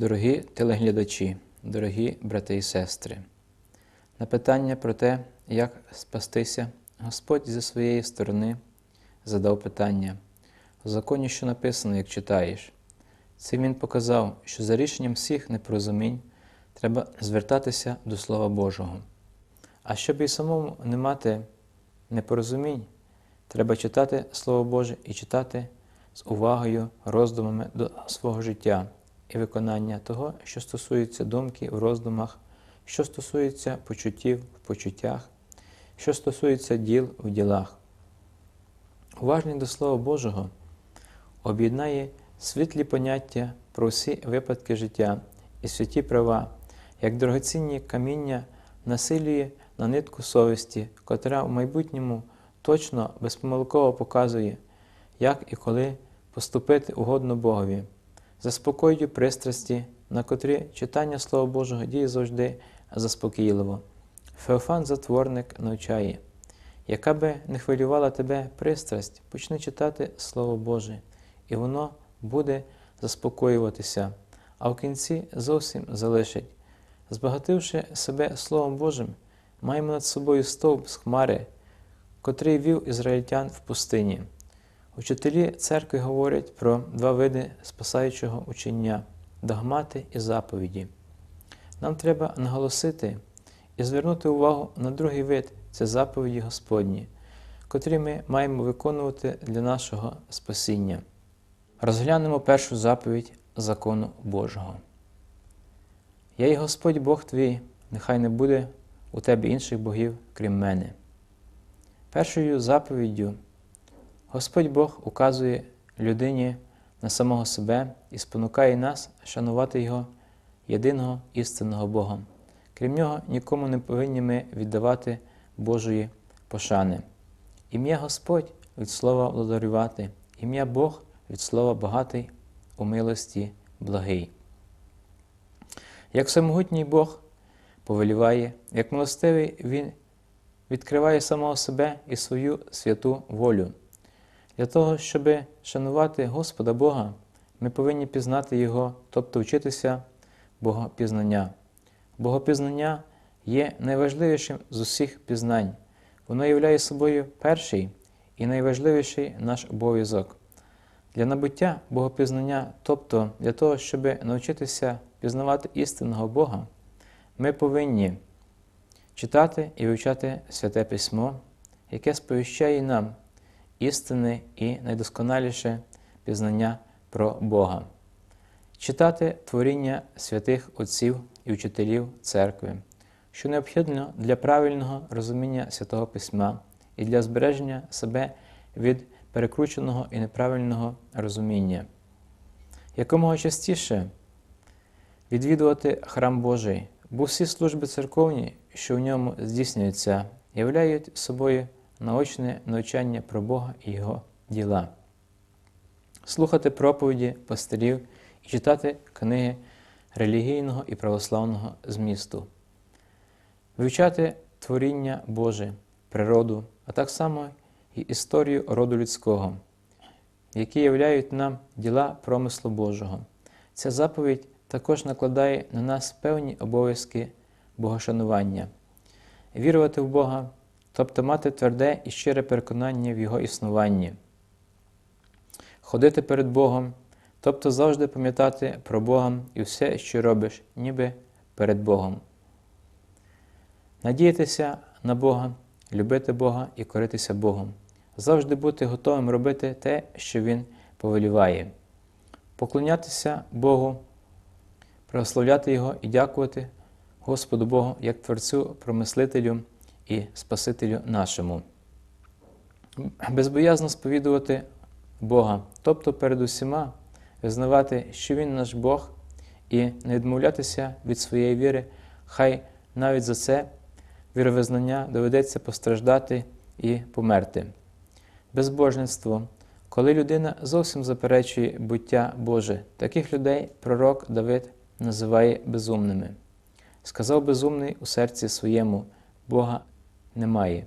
Дорогі телеглядачі, дорогі брати і сестри, на питання про те, як спастися, Господь зі своєї сторони задав питання. У законі, що написано, як читаєш, цим Він показав, що за рішенням всіх непорозумінь треба звертатися до Слова Божого. А щоб і самому не мати непорозумінь, треба читати Слово Боже і читати з увагою, роздумами до свого життя і виконання того, що стосується думки в роздумах, що стосується почуттів в почуттях, що стосується діл в ділах. Уважність до Слова Божого об'єднає світлі поняття про всі випадки життя і святі права, як дорогоцінні каміння насилює на нитку совісті, котра в майбутньому точно безпомилково показує, як і коли поступити угодно Богові, заспокоює пристрасті, на котрі читання Слова Божого діє завжди заспокійливо. Феофан Затворник навчає, яка би не хвилювала тебе пристрасть, почни читати Слово Боже, і воно буде заспокоюватися, а в кінці зовсім залишить. Збагативши себе Словом Божим, маємо над собою стовп з хмари, котрий вів ізраїльтян в пустині. Учителі церкви говорять про два види спасаючого учення догмати і заповіді. Нам треба наголосити і звернути увагу на другий вид це заповіді Господні, котрі ми маємо виконувати для нашого спасіння. Розглянемо першу заповідь закону Божого. Я і Господь Бог твій, нехай не буде у тебе інших богів, крім мене. Першою заповіддю Господь Бог указує людині на самого себе і спонукає нас шанувати Його єдиного істинного Бога. Крім нього, нікому не повинні ми віддавати Божої пошани. Ім'я Господь від слова владарювати, ім'я Бог від слова багатий у милості благий. Як всемогутній Бог повеліває, як милостивий Він відкриває самого себе і свою святу волю. Для того, щоб шанувати Господа Бога, ми повинні пізнати Його, тобто вчитися Богопізнання. Богопізнання є найважливішим з усіх пізнань. Воно являє собою перший і найважливіший наш обов'язок. Для набуття богопізнання, тобто для того, щоб навчитися пізнавати істинного Бога, ми повинні читати і вивчати Святе Письмо, яке сповіщає нам істинне і найдосконаліше пізнання про Бога, читати творіння святих Отців і вчителів церкви, що необхідно для правильного розуміння Святого Письма і для збереження себе від перекрученого і неправильного розуміння. Якомога частіше відвідувати храм Божий, бо всі служби церковні, що в ньому здійснюються, являють собою наочне навчання про Бога і Його діла, слухати проповіді пастирів і читати книги релігійного і православного змісту, вивчати творіння Боже, природу, а так само і історію роду людського, які являють нам діла промислу Божого. Ця заповідь також накладає на нас певні обов'язки богошанування, вірувати в Бога, тобто мати тверде і щире переконання в Його існуванні, ходити перед Богом, тобто завжди пам'ятати про Бога і все, що робиш, ніби перед Богом. Надіятися на Бога, любити Бога і коритися Богом, завжди бути готовим робити те, що Він повеліває, поклонятися Богу, прославляти Його і дякувати Господу Богу як Творцю, промислителю і Спасителю нашому. Безбоязно сповідувати Бога, тобто перед усіма визнавати, що Він наш Бог, і не відмовлятися від своєї віри, хай навіть за це віровизнання доведеться постраждати і померти. Безбожництво, коли людина зовсім заперечує буття Боже, таких людей пророк Давид називає безумними. Сказав безумний у серці своєму, Бога немає.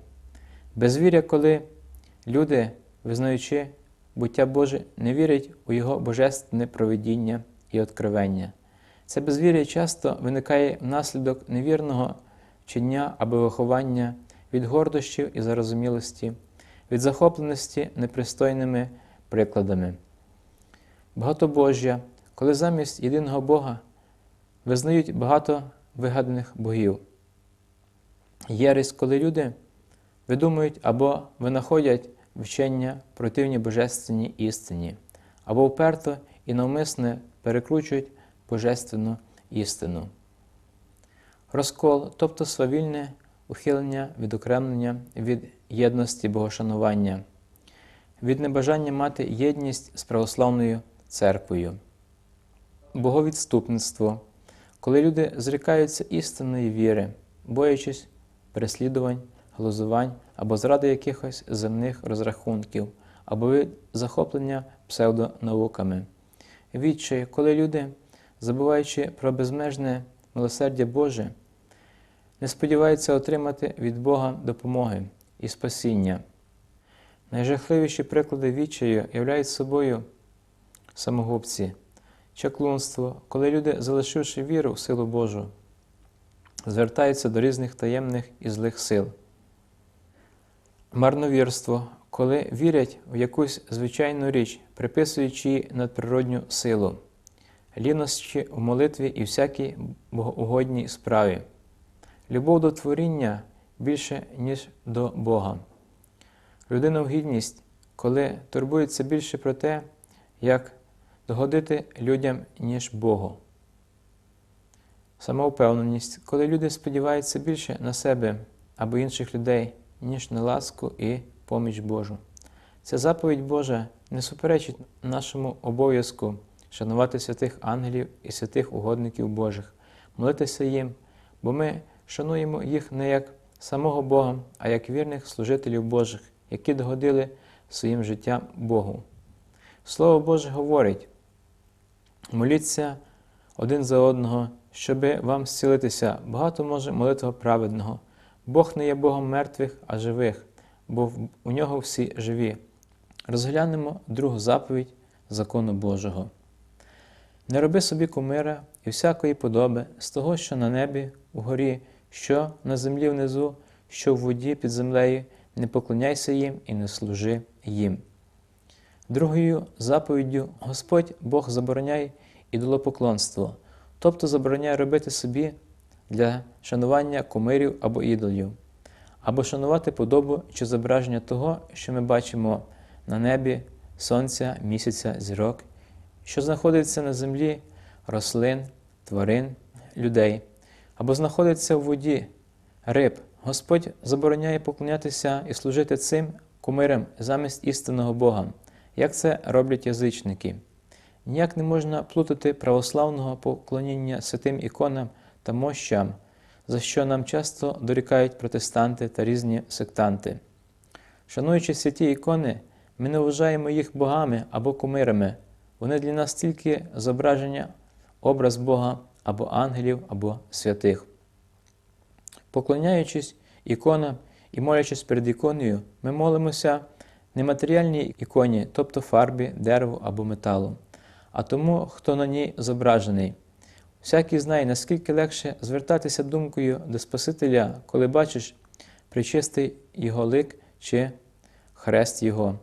Безвіря, коли люди, визнаючи буття Боже, не вірять у Його божественне провидіння і откровення. Це безвір'я часто виникає внаслідок невірного вчення або виховання від гордощів і зарозумілості, від захопленості непристойними прикладами. Багатобожжя, коли замість єдиного Бога визнають багато вигаданих богів. Єресь, коли люди видумують або винаходять вчення противні божественній істині, або вперто і навмисне перекручують божественну істину. Розкол, тобто свавільне ухилення, відокремлення від єдності богошанування, від небажання мати єдність з православною церквою, боговідступництво, коли люди зрікаються істинної віри, боячись переслідувань, глузувань або зради якихось земних розрахунків, або від захоплення псевдонауками. Відчай, коли люди, забуваючи про безмежне милосердя Боже, не сподіваються отримати від Бога допомоги і спасіння. Найжахливіші приклади відчаю являють собою самогубці, чаклунство, коли люди, залишивши віру в силу Божу, звертаються до різних таємних і злих сил. Марновірство, коли вірять в якусь звичайну річ, приписуючи їй надприродню силу, ліності в молитві і всякій богоугодній справі, любов до творіння більше, ніж до Бога. Людина в гідність, коли турбується більше про те, як догодити людям, ніж Богу. Самовпевненість, коли люди сподіваються більше на себе або інших людей, ніж на ласку і поміч Божу. Ця заповідь Божа не суперечить нашому обов'язку шанувати святих ангелів і святих угодників Божих, молитися їм, бо ми шануємо їх не як самого Бога, а як вірних служителів Божих, які догодили своїм життям Богу. Слово Боже говорить: моліться один за одного, щоби вам зцілитися, багато може молитва праведного. Бог не є Богом мертвих, а живих, бо у нього всі живі. Розглянемо другу заповідь закону Божого. Не роби собі кумира і всякої подоби з того, що на небі, вгорі, що на землі внизу, що в воді під землею, не поклоняйся їм і не служи їм. Другою заповіддю Господь Бог забороняє ідолопоклонство, тобто забороняє робити собі для шанування кумирів або ідолів, або шанувати подобу чи зображення того, що ми бачимо на небі, сонця, місяця, зірок, що знаходиться на землі рослин, тварин, людей, або знаходиться в воді, риб. Господь забороняє поклонятися і служити цим кумирам замість істинного Бога, як це роблять язичники. Ніяк не можна плутати православного поклоніння святим іконам та мощам, за що нам часто дорікають протестанти та різні сектанти. Шануючи святі ікони, ми не вважаємо їх богами або кумирами, вони для нас тільки зображення, образ Бога або ангелів, або святих. Поклоняючись іконам і молячись перед іконою, ми молимося нематеріальній іконі, тобто фарбі, дереву або металу, а тому, хто на ній зображений. Всякий знає, наскільки легше звертатися думкою до Спасителя, коли бачиш причистий Його лик чи хрест Його.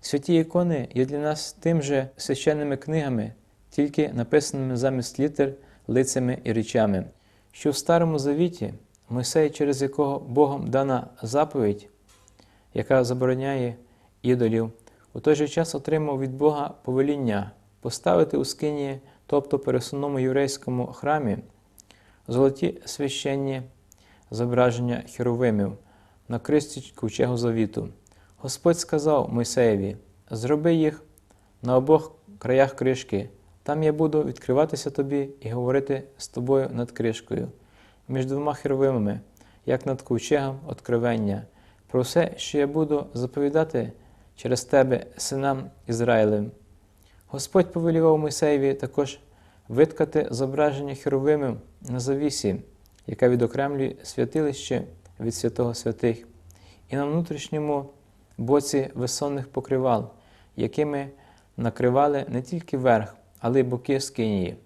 Святі ікони є для нас тим же священними книгами, тільки написаними замість літер, лицями і речами, що в Старому Завіті Мойсей, через якого Богом дана заповідь, яка забороняє ідолів, у той же час отримав від Бога повеління поставити у скині, тобто пересувному єврейському храмі, золоті священні зображення херовимів на кристі ковчегу завіту. Господь сказав Мойсеєві: Зроби їх на обох краях кришки, там я буду відкриватися тобі і говорити з тобою над кришкою, між двома херовимами, як над ковчегом откровення, про все, що я буду заповідати через тебе, синам Ізраїлем. Господь повелівав Мойсеєві також виткати зображення херовимів на завісі, яка відокремлює святилище від святого святих, і на внутрішньому боці весонних покривал, якими накривали не тільки верх, але й боки скинії.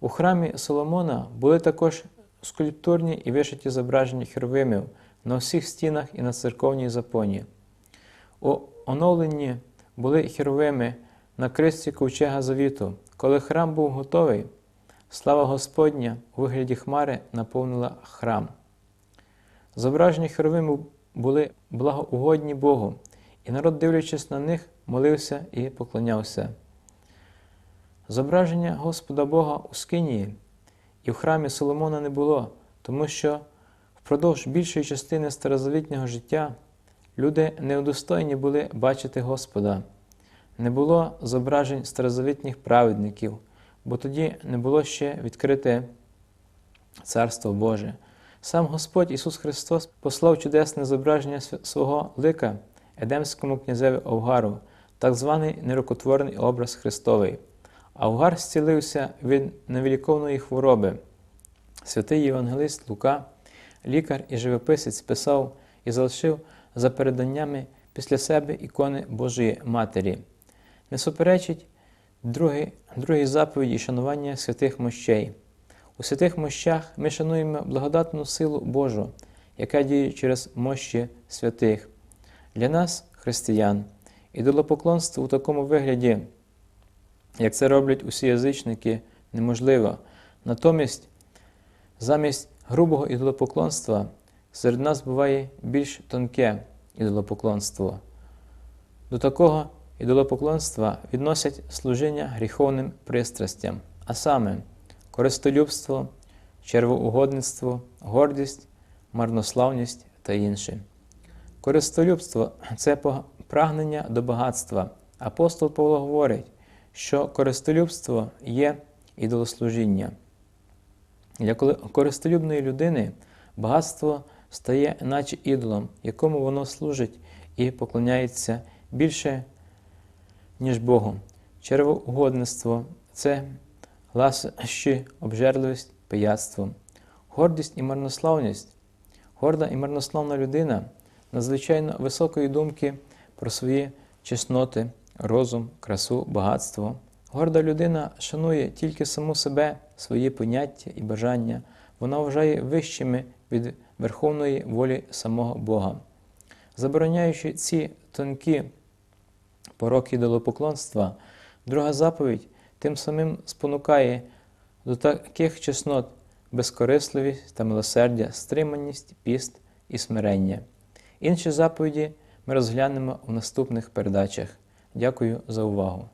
У храмі Соломона були також скульптурні і вишиті зображення херовимів на всіх стінах і на церковній запоні. У оновленні були херовими на кристі ковчега завіту. Коли храм був готовий, слава Господня у вигляді хмари наповнила храм. Зображення херовимів були благоугодні Богу, і народ, дивлячись на них, молився і поклонявся. Зображення Господа Бога у Скинії і в храмі Соломона не було, тому що впродовж більшої частини старозавітнього життя люди неудостойні були бачити Господа. Не було зображень старозавітніх праведників, бо тоді не було ще відкрите Царство Боже. Сам Господь Ісус Христос послав чудесне зображення свого лика Едемському князеві Овгару, так званий нерукотворний образ Христовий. Авгар зцілився від невиліковної хвороби. Святий Євангелист Лука, лікар і живописець, писав і залишив за переданнями після себе ікони Божої Матері. Не суперечить другій, другій заповіді шанування святих мощей. У святих мощах ми шануємо благодатну силу Божу, яка діє через мощі святих. Для нас, християн, ідолопоклонство у такому вигляді, як це роблять усі язичники, неможливо. Натомість, замість грубого ідолопоклонства, серед нас буває більш тонке ідолопоклонство. До такого ідолопоклонства відносять служіння гріховним пристрастям, а саме користолюбство, червоугодництво, гордість, марнославність та інше. Користолюбство це прагнення до багатства. Апостол Павло говорить, що користолюбство є ідолослужіння. Для користолюбної людини багатство стає, наче ідолом, якому воно служить і поклоняється більше, ніж Богу. Червоугодництво це ласощі, обжерливість, пияцтво, гордість і марнославність. Горда і марнославна людина надзвичайно високої думки про свої чесноти, розум, красу, багатство. Горда людина шанує тільки саму себе, свої поняття і бажання, вона вважає вищими від верховної волі самого Бога. Забороняючи ці тонкі пороки ідолопоклонства, друга заповідь тим самим спонукає до таких чеснот безкорисливість та милосердя, стриманість, піст і смирення. Інші заповіді ми розглянемо в наступних передачах. Дякую за увагу!